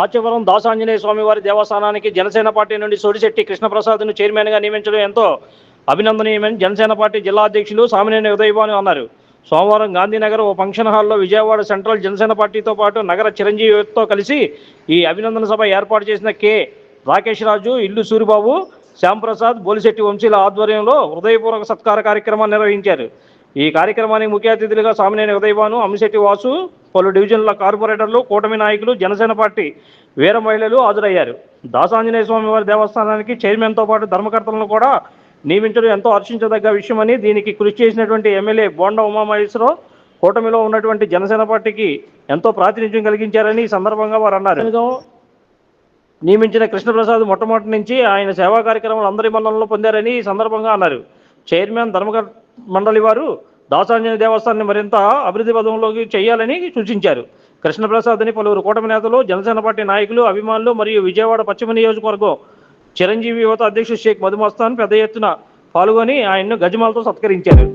మాచవరం దాసాంజనేయ స్వామివారి దేవస్థానానికి జనసేన పార్టీ నుండి సోడిశెట్టి కృష్ణప్రసాద్ను చైర్మన్గా నియమించడం ఎంతో అభినందనీయమని జనసేన పార్టీ జిల్లా అధ్యక్షులు సామినేని ఉదయభాను అన్నారు. సోమవారం గాంధీనగర్ ఓ ఫంక్షన్ హాల్లో విజయవాడ సెంట్రల్ జనసేన పార్టీతో పాటు నగర చిరంజీవితో కలిసి ఈ అభినందన సభ ఏర్పాటు చేసిన కె రాకేష్ రాజు ఇల్లు సూరిబాబు శ్యాంప్రసాద్ బోలిశెట్టి వంశీల ఆధ్వర్యంలో హృదయపూర్వక సత్కార కార్యక్రమాన్ని నిర్వహించారు. ఈ కార్యక్రమానికి ముఖ్య అతిథులుగా సామినేని ఉదయభాను అమ్మిశెట్టి వాసు పలు డివిజన్ల కార్పొరేటర్లు కూటమి నాయకులు జనసేన పార్టీ వీర మహిళలు హాజరయ్యారు. దాసాంజనేయ స్వామి వారి దేవస్థానానికి చైర్మన్తో పాటు ధర్మకర్తలను కూడా నియమించడం ఎంతో హర్షించదగ్గ విషయమని దీనికి కృషి చేసినటువంటి ఎమ్మెల్యే బోండా ఉమామహేశ్వరరావు కూటమిలో ఉన్నటువంటి జనసేన పార్టీకి ఎంతో ప్రాతినిధ్యం కలిగించారని ఈ సందర్భంగా వారు అన్నారు. నియమించిన కృష్ణప్రసాద్ మొట్టమొదటి నుంచి ఆయన సేవా కార్యక్రమాలు అందరి మన్ననలో పొందారని ఈ సందర్భంగా అన్నారు. చైర్మన్ ధర్మకర్ మండలి వారు దాసాంజనేయ దేవస్థానాన్ని మరింత అభివృద్ధి పదంలోకి చేయాలని సూచించారు. కృష్ణప్రసాద్ని పలువురు కూటమి నేతలు జనసేన పార్టీ నాయకులు అభిమానులు మరియు విజయవాడ పశ్చిమ నియోజకవర్గం చిరంజీవి యువత అధ్యక్షుడు షేక్ మధుమస్తాన్ పెద్ద ఎత్తున పాల్గొని ఆయన్ను గజమాలతో సత్కరించారు.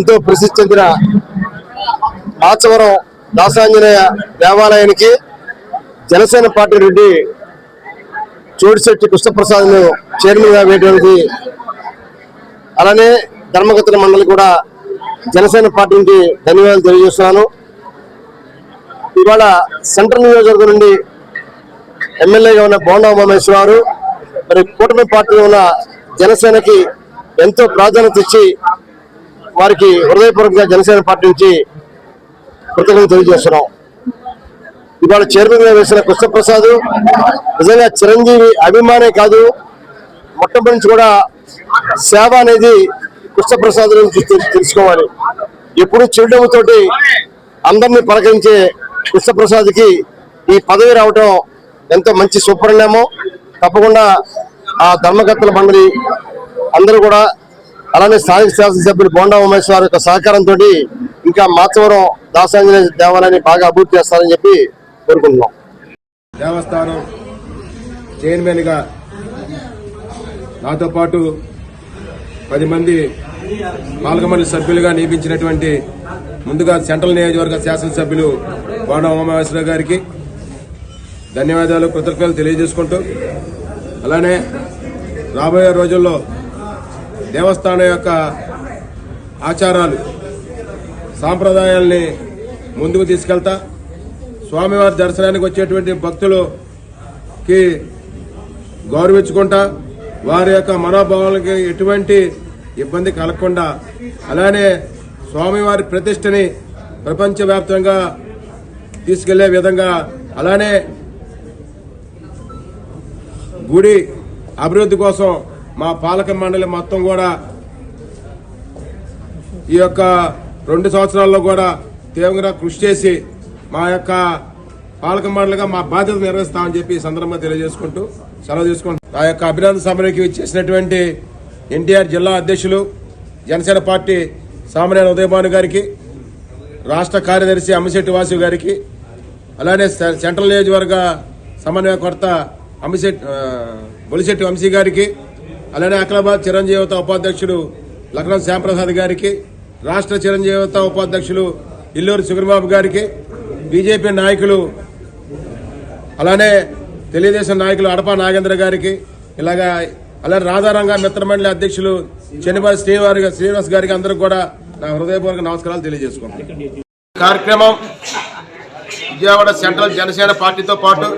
ఎంతో ప్రసిద్ధి చెందిన మాచవరం దాసాంజనేయ దేవాలయానికి జనసేన పార్టీ నుండి చోడిశెట్టి కృష్ణప్రసాద్ను చైర్మన్గా వేయడానికి అలానే ధర్మగతుల మండలి కూడా జనసేన పార్టీ నుండి ధన్యవాదాలు తెలియజేస్తున్నాను. ఇవాళ సెంట్రల్ నియోజకవర్గం నుండి ఎమ్మెల్యేగా ఉన్న బోండా ఉమామేశ్వరరావు మరి కూటమి పార్టీలో ఉన్న జనసేనకి ఎంతో ప్రాధాన్యత ఇచ్చి వారికి హృదయపూర్వకంగా జనసేన పార్టీ నుంచి కృతజ్ఞతలు తెలియజేస్తున్నాం. ఇవాళ చైర్మన్గా వేసిన కృష్ణప్రసాద్ నిజంగా చిరంజీవి అభిమానే కాదు మొట్టమొదటి నుంచి కూడా సేవ అనేది కృష్ణప్రసాద్ నుంచి తెలుసుకోవాలి. ఎప్పుడు చిరునవ్వుతోటి అందరినీ పలకరించే కృష్ణప్రసాద్కి ఈ పదవి రావటం ఎంతో మంచి సుపరిణామం తప్పకుండా ఆ ధర్మకర్తల మండలి అందరూ కూడా అలానే స్థానిక శాసనసభ్యులు బోండా ఉమేష్ వారి యొక్క సహకారంతో ఇంకా మాచవరం దాసాంజనేయ దేవాలయాన్ని బాగా అభివృద్ధి చేస్తారని చెప్పి కోరుకుంటున్నాం. దేవస్థానం చైర్మన్గా నాతో పాటు పది మంది పాలకమండలి సభ్యులుగా నియమించినటువంటి ముందుగా సెంట్రల్ నియోజకవర్గ శాసనసభ్యులు బోండా ఉమామేశ్వరరావు గారికి ధన్యవాదాలు కృతజ్ఞతలు తెలియజేసుకుంటూ అలానే రాబోయే రోజుల్లో దేవస్థానం యొక్క ఆచారాలు సాంప్రదాయాల్ని ముందుకు తీసుకెళ్తా. స్వామివారి దర్శనానికి వచ్చేటువంటి భక్తులకి గౌరవించుకుంటా. వారి యొక్క మనోభావాలకి ఎటువంటి ఇబ్బంది కలగకుండా అలానే స్వామివారి ప్రతిష్టని ప్రపంచవ్యాప్తంగా తీసుకెళ్ళే విధంగా అలానే గుడి అభివృద్ధి కోసం మా పాలక మండలి మొత్తం కూడా ఈ యొక్క రెండు సంవత్సరాల్లో కూడా తీవ్రంగా కృషి చేసి మా యొక్క పాలక మండలిగా మా బాధ్యత నిర్వహిస్తామని చెప్పి ఈ సందర్భంగా తెలియజేసుకుంటూ సెలవు తీసుకుంటూ ఆ యొక్క అభినందన సభకి చేసినటువంటి ఎన్టీఆర్ జిల్లా అధ్యక్షులు జనసేన పార్టీ సామనేని ఉదయభాను గారికి రాష్ట్ర కార్యదర్శి అమ్మిశెట్టి వాసు గారికి అలానే సె- సెంట్రల్ నియోజకవర్గ సమన్వయకర్త అమ్మిశెట్టి బొలిశెట్టి వంశీ గారికి అలానే అఖిలాబాద్ చిరంజీవత ఉపాధ్యక్షుడు లక్నం శ్యాంప్రసాద్ గారికి రాష్ట్ర చిరంజీవత ఉపాధ్యక్షులు ఇల్లూరు సుగ్రబాబు గారికి బీజేపీ నాయకులు అలానే తెలుగుదేశం నాయకులు అడపా నాగేంద్ర గారికి ఇలాగా అలానే రాధారంగ మిత్రమండలి అధ్యక్షులు చెన్నిపాటి శ్రీవారి శ్రీనివాస్ గారికి అందరికి కూడా నా హృదయపూర్వక నమస్కారాలు తెలియజేసుకుంటాను కార్యక్రమం విజయవాడ సెంట్రల్ జనసేన పార్టీతో పాటు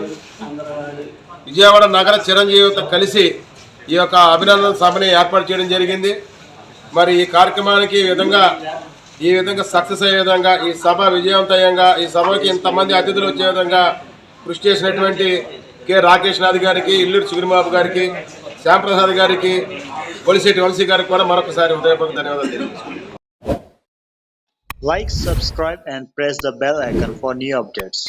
విజయవాడ నగర చిరంజీవితో కలిసి ఈ యొక్క అభినందన సభని ఏర్పాటు చేయడం జరిగింది. మరి ఈ కార్యక్రమానికి ఈ విధంగా ఈ విధంగా సక్సెస్ అయ్యే విధంగా ఈ సభ విజయవంతంగా ఈ సభకి ఇంతమంది అతిథులు వచ్చే విధంగా కృషి చేసినటువంటి కె. రాకేష్ నాథ్ గారికి ఇల్లూరు చిగురుబాబు గారికి శ్యాంప్రసాద్ గారికి కొలిశెట్టి వలసి గారికి కూడా మరొకసారి హృదయపూర్వక ధన్యవాదాలు తెలియజేస్తున్నాను. Like, subscribe, and press the bell icon for new updates.